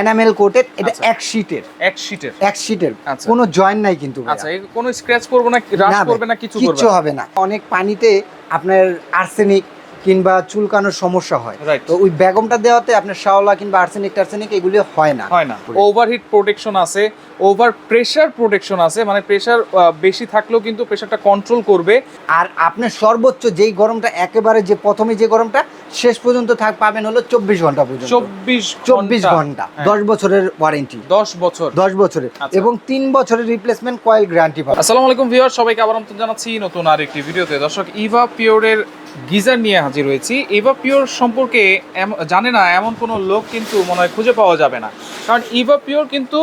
Enamel coated এটা আচ্ছা। এক শীটের এক শীটের এক শীটের আচ্ছা। কোনো জয়েন নাই কিন্তু আচ্ছা কোনো স্ক্র্যাচ করবে না রাশ করবে না কিছু করবে কিচ্ছু না। হবে না। অনেক পানিতে আপনার আর্সেনিক কিংবা চুলকানোর সমস্যা হয়. তো ওই বেগমটা দেওয়াতে আপনার শাওলা কিংবা আর্সেনিক টার্সেনিক এগুলি হয় না। হয় না। ওভারহিট প্রোটেকশন আছে ওভার প্রেসার প্রোটেকশন আছে মানে প্রেসার বেশি থাকলেও কিন্তু প্রেসারটা কন্ট্রোল করবে। আর আপনার সর্বোচ্চ যেই গরমটা একেবারে যে প্রথমে যে গরমটা শেষ পর্যন্ত থাক পাবেন হলো চব্বিশ ঘণ্টা পর্যন্ত। চব্বিশ চব্বিশ ঘণ্টা। হ্যাঁ। দশ বছরের ওয়ারেন্টি দশ বছর। দশ বছরের। আচ্ছা। এবং তিন বছরের রিপ্লেসমেন্ট কয়েল গ্যারান্টি পাবেন। আসসালামু আলাইকুম ভিউয়ার সবাইকে আবার আমন্ত্রণ জানাচ্ছি নতুন আর একটি ভিডিওতে। দর্শক ইভা পিওরের গিজার নিয়ে হাজির হয়েছি। ইভা পিওর সম্পর্কে জানে না এমন কোনো লোক কিন্তু মনে হয় খুঁজে পাওয়া যাবে না। কারণ ইভা পিওর কিন্তু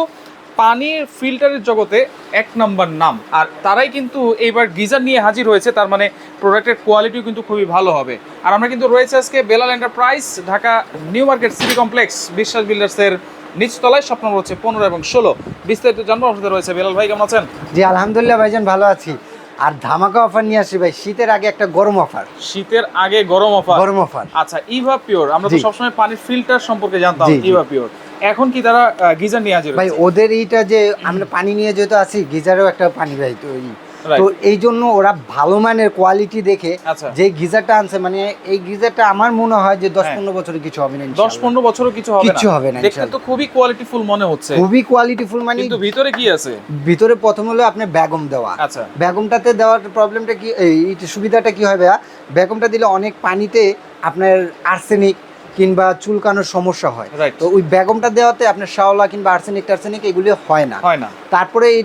পানির ফিল্টারের জগতে এক নম্বর নাম। আর তারাই কিন্তু এইবার গিজার নিয়ে হাজির হয়েছে তার মানে প্রোডাক্টের কোয়ালিটিও কিন্তু খুবই ভালো হবে। আর আমরা কিন্তু রয়েছে আজকে Belal enterprise Dhaka New Market City Complex Biswas বিল্ডার্সের নিচতলায় স্বপ্ন হচ্ছে পনেরো এবং ষোলো। বিস্তারিত জানব সাথে রয়েছে বেলাল ভাই কেমন আছেন? জি আলহামদুলিল্লাহ ভাইজান ভালো আছি। আর ধামাকা অফার নিয়ে আসি ভাই শীতের আগে একটা গরম অফার শীতের আগে গরম অফার গরম অফার আচ্ছা ইভা পিওর আমরা তো সবসময় পানির ফিল্টার সম্পর্কে জানতাম। ইভা পিওর এখন কি তারা গিজার নিয়ে হাজির ভাই ওদের এইটা যে আমরা পানি নিয়ে যেহেতু আছি গিজারেও একটা পানি ভাই তো তো এই জন্য ওরা ভালো মানের কোয়ালিটি দেখে আচ্ছা। যে গিজারটা আনছে মানে এই গিজারটা আমার মনে হয় যে দশ হ্যাঁ। পনেরো বছরে কিছু হবে না দশ। পনেরো বছরও কিছু হবে কিছু হবে না, দেখতে তো খুবই কোয়ালিটিফুল মনে হচ্ছে। খুবই কোয়ালিটিফুল মানে কিন্তু ভিতরে কি আছে? ভিতরে প্রথম হলো আপনার বেগম দেওয়া। আচ্ছা। বেগমটাতে দেওয়ার প্রবলেমটা কি এই সুবিধাটা কি হবে বেগমটা দিলে অনেক পানিতে আপনার আর্সেনিক কিংবা চুলকানোর সমস্যা হয়। তো ওই বেগমটা দেওয়াতে আপনার শাওলা কিংবা আর্সেনিক টার্সেনিক এগুলি হয় না। হয় না। তারপরে এই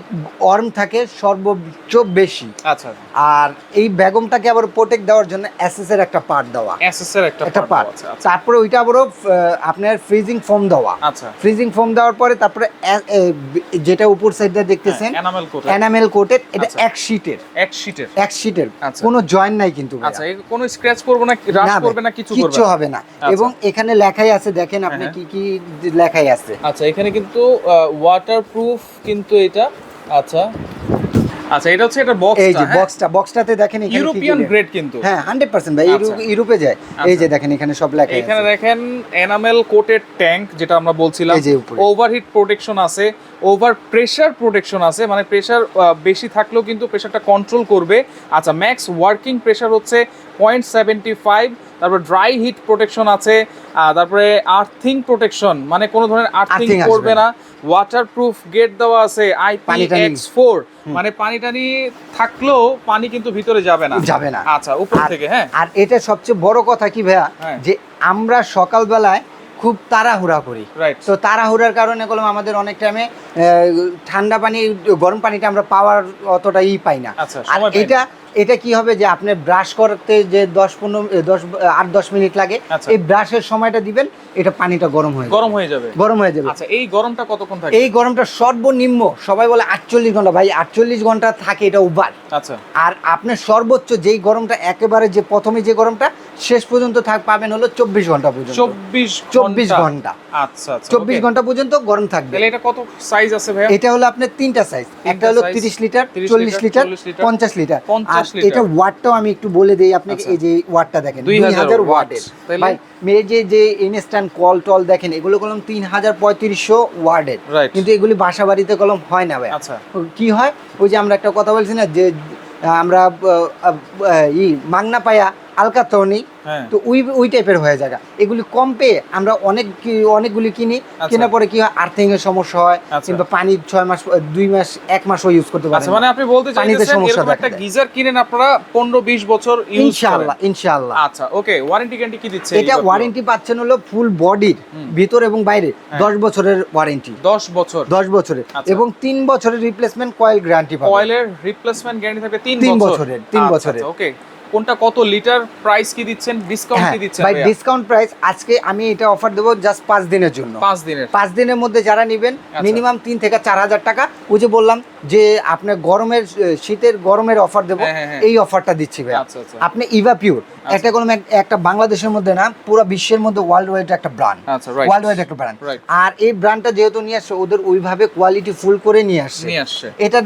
অর্ম থাকে সর্বোচ্চ বেশি। আচ্ছা। আর এই বেগমটাকে আবার প্রোটেক্ট দেওয়ার জন্য এসএস এর একটা পার্ট দেওয়া। এসএস এর একটা একটা পার্ট আচ্ছা তারপরে ওইটা আবারও আপনার ফ্রিজিং ফোম দেওয়া। আচ্ছা। ফ্রিজিং ফোম দেওয়ার পরে তারপরে যেটা উপর সাইডটা দেখতেছেন এনামেল কোট এনামেল কোটেড এটা আচ্ছা। এক শীটের এক শীটের এক শীটের আচ্ছা। কোনো জয়েন্ট নাই কিন্তু আচ্ছা কোনো স্ক্র্যাচ করবে না রাশ করবে না কিছু করবে কিচ্ছু না। হবে না। আচ্ছা। এবং এখানে লেখাই আছে দেখেন আপনি হ্যাঁ, কি কি লেখাই আছে। আচ্ছা এখানে কিন্তু ওয়াটারপ্রুফ কিন্তু এটা। আচ্ছা। আচ্ছা এটা হচ্ছে এটা বক্স এই যে বক্সটা বক্সটাতে দেখেন এখানে ইউরোপিয়ান গ্রেড কিন্তু। হ্যাঁ হান্ড্রেড পার্সেন্ট ভাই আচ্ছা। ইউরোপে যায়। এই যে দেখেন এখানে সব লেখা এখানে দেখেন এনামেল কোটেড ট্যাঙ্ক যেটা আমরা বলছিলাম। ওভারহিট প্রোটেকশন আছে ওভার প্রেসার প্রোটেকশন আছে মানে প্রেসার বেশি থাকলেও কিন্তু প্রেসারটা কন্ট্রোল করবে। আচ্ছা ম্যাক্স ওয়ার্কিং প্রেসার হচ্ছে পয়েন্ট সেভেন্টি ফাইভ তারপর ড্রাই হিট প্রোটেকশন আছে তারপরে আর্থিং প্রোটেকশন মানে কোনো ধরনের আর্থিং করবে না। না। ওয়াটারপ্রুফ গেট দেওয়া আছে আইপি পানি ফোর মানে পানি টানি থাকলেও পানি কিন্তু ভিতরে যাবে না। যাবে না। আচ্ছা উপর থেকে হ্যাঁ। আর এটা সবচেয়ে বড় কথা কি ভাইয়া? হ্যাঁ। যে আমরা সকালবেলায় খুব তাড়াহুড়া করি। তো তাড়াহুড়ার কারণে করলাম আমাদের অনেক টাইমে ঠান্ডা পানি গরম পানিটা আমরা পাওয়ার অতটা ই পাই না। আচ্ছা, আর। এটা এটা কি হবে যে আপনি ব্রাশ করতে যে দশ পনেরো দশ আট দশ মিনিট লাগে আচ্ছা। এই ব্রাশের সময়টা দিবেন এটা পানিটা গরম হয়ে গরম হয়ে যাবে। গরম হয়ে যাবে। আচ্ছা এই গরমটা কতক্ষণ থাকে? এই গরমটা সর্বনিম্ন সবাই বলে আটচল্লিশ ঘণ্টা। ভাই আটচল্লিশ ঘণ্টা থাকে এটা উবার। আচ্ছা। আর আপনার সর্বোচ্চ যেই গরমটা একেবারে যে প্রথমে যে গরমটা শেষ পর্যন্ত থাক পাবেন হলো চব্বিশ ঘণ্টা পর্যন্ত। চব্বিশ চব্বিশ ঘণ্টা। আচ্ছা আচ্ছা চব্বিশ ঘণ্টা পর্যন্ত গরম থাকবে। এটা কত সাইজ আছে ভাইয়া? এটা হলো আপনার তিনটা সাইজ একটা হলো তিরিশ লিটার চল্লিশ লিটার পঞ্চাশ লিটার আর লিটার। এটা ওয়াটটাও আমি একটু বলে দেই আপনাকে আচ্ছা। এই যে ওয়াটটা দেখেন 2000 দুই হাজার watt। ওয়াটের ভাই এই যে যে ইনস্ট্যান্ট কল টল দেখেন এগুলো কলম তিন হাজার পঁয়ত্রিশশো ওয়ার্ডের কিন্তু এগুলি বাসা বাড়িতে কলম হয় না ভাই। আচ্ছা। কি হয়? ওই যে আমরা একটা কথা বলছি না যে আমরা ই মাংনা পায়া আলকা তো হ্যাঁ। তো ওই ওই টাইপের হয়ে যায় এগুলি কম পেয়ে আমরা অনেক অনেকগুলি কিনি আচ্ছা। কেনার পরে কি হয় আর্থিং এর সমস্যা হয় আচ্ছা। কিংবা পানি ছয় মাস দুই মাস এক মাসও ইউজ করতে পারেন আচ্ছা মানে আপনি বলতে চাইছেন এরকম একটা গিজার কিনেন আপনারা 15 20 বছর ইউজ ইনশাআল্লাহ ইনশাআল্লাহ। আচ্ছা ওকে ওয়ারেন্টি গ্যারান্টি কি দিচ্ছে এটা ওয়ারেন্টি পাচ্ছেন হলো ফুল বডির। ভিতর এবং বাইরে হ্যাঁ। দশ বছরের ওয়ারেন্টি 10 বছর। দশ বছরের। এবং তিন বছরের রিপ্লেসমেন্ট কয়েল গ্যারান্টি পাবেন। অয়েলের রিপ্লেসমেন্ট গ্যারান্টি থাকবে 3 তিন বছর। বছরের, তিন বছরের। ওকে। কোনটা কত লিটার প্রাইস কি দিচ্ছেন? ডিসকাউন্ট হ্যাঁ কি দিচ্ছেন ভাই ডিসকাউন্ট প্রাইস আজকে আমি এটা অফার দেবো জাস্ট পাঁচ দিনের জন্য। 5 দিনের। পাঁচ দিনের মধ্যে যারা নেবেন আচ্ছা। মিনিমাম তিন থেকে চার হাজার টাকা। ওই যে বললাম যে আপনার গরমের শীতের গরমের অফার দেবো হ্যাঁ, হ্যাঁ, হ্যাঁ। এই অফারটা দিচ্ছি ভাই আচ্ছা আচ্ছা। আপনি ইভা পিওর একটা এক- একটা বাংলাদেশের মধ্যে না পুরো বিশ্বের মধ্যে ওয়ার্ল্ড ওয়াইড একটা ব্র্যান্ড আচ্ছা ওয়ার্ল্ড ওয়াইড একটা ব্র্যান্ড আর এই ব্র্যান্ডটা যেহেতু নিয়ে আসছে ওদের ওইভাবে কোয়ালিটি ফুল করে নিয়ে আসছে। এটা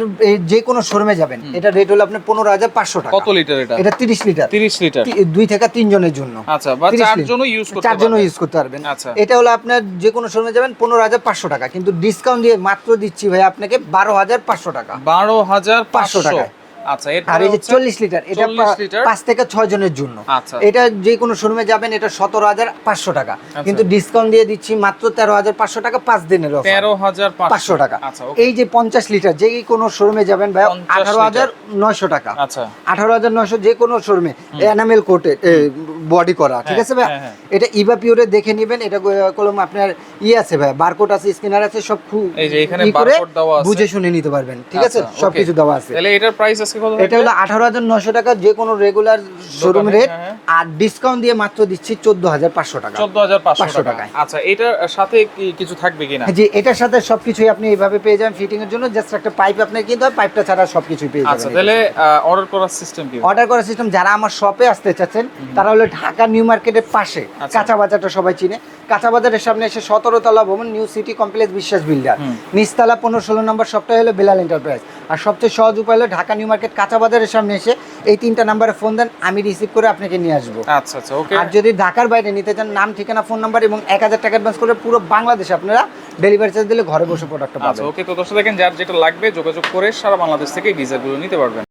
যে কোনো শোরুমে যাবেন এটা রেট হলো আপনার পনেরো হাজার পাঁচশো টাকা। কত লিটার এটা? এটা তিরিশ লিটার 30 লিটার দুই থেকে তিনজনের জন্য। আচ্ছা বা 30 ইউজ করতে পারবেন। আচ্ছা। এটা হলো আপনার যে কোনো শোরুমে যাবেন পনেরো হাজার পাঁচশো টাকা। কিন্তু ডিসকাউন্ট দিয়ে মাত্র দিচ্ছি ভাই আপনাকে বারো হাজার পাঁচশো টাকা। বারো হাজার পাঁচশো। আচ্ছা আর এই যে চল্লিশ লিটার এটা পাঁচ থেকে ছয় জনের জন্য। আচ্ছা। এটা যে কোনো শোরুমে যাবেন এটা সতেরো হাজার পাঁচশো টাকা। কিন্তু ডিসকাউন্ট দিয়ে দিচ্ছি মাত্র তেরো হাজার পাঁচশো টাকা পাঁচ দিনের তেরো হাজার পাঁচশো। টাকা। আচ্ছা এই যে পঞ্চাশ লিটার যে কোনো শোরুমে যাবেন ভাই আঠারো হাজার নয়শো টাকা। আচ্ছা। আঠারো হাজার নয়শো যে কোনো শোরুমে এনামেল কোটে বডি করা ঠিক আছে ভাই হ্যাঁ, হ্যাঁ। এটা ইভা পিওরে দেখে নেবেন এটা কলম আপনার ই আছে ভাই বারকোড আছে স্ক্যানার আছে সব খু- এই যে এখানে করে দেওয়া আছে। বুঝে শুনে নিতে পারবেন ঠিক আছে? আচ্ছা, সব কিছু দেওয়া আছে। তাহলে এটার প্রাইস আজকে কত এটা হলো আঠারো হাজার নয়শো টাকা যে কোনো রেগুলার শোরুম রেট হ্যাঁ, আর ডিসকাউন্ট দিয়ে মাত্র দিচ্ছি চোদ্দ হাজার পাঁচশো টাকা। চোদ্দ হাজার পাঁচশো টাকা। আচ্ছা এটার সাথে কি কিছু থাকবে কিনা? যে এটার সাথে সবকিছুই আপনি এইভাবে পেয়ে যাবেন ফিটিং এর জন্য জাস্ট একটা পাইপ আপনার কিনতে হয় পাইপটা ছাড়া সবকিছুই পেয়ে যাবেন আচ্ছা যাবেন। তাহলে অর্ডার করার সিস্টেম কি? অর্ডার করার সিস্টেম যারা আমার শপে আসতে চাচ্ছেন তারা হলো ঢাকা নিউ মার্কেটের পাশে। আচ্ছা। কাঁচা বাজারটা সবাই চিনে। কাঁচা বাজারের সামনে এসে সতেরো তলা ভবন New City Complex Biswas builder. নিচতলা পনেরো ষোলো নম্বর শপটা হলো বেলাল এন্টারপ্রাইজ। আর সবচেয়ে সহজ উপায় হলো ঢাকা নিউ মার্কেট কাঁচা বাজারের সামনে এসে এই তিনটা নাম্বারে ফোন দেন আমি রিসিভ করে আপনাকে নিয়ে আসব। আচ্ছা আচ্ছা ওকে। আর যদি ঢাকার বাইরে নিতে চান নাম ঠিকানা ফোন নাম্বার এবং এক হাজার টাকা অ্যাডভান্স করে পুরো বাংলাদেশে আপনারা ডেলিভারি চার্জ দিলে ঘরে বসে প্রোডাক্টটা আচ্ছা পাবেন। ওকে তো দর্শক দেখেন যার যেটা লাগবে যোগাযোগ করে সারা বাংলাদেশ থেকে গিজারগুলো নিতে পারবেন।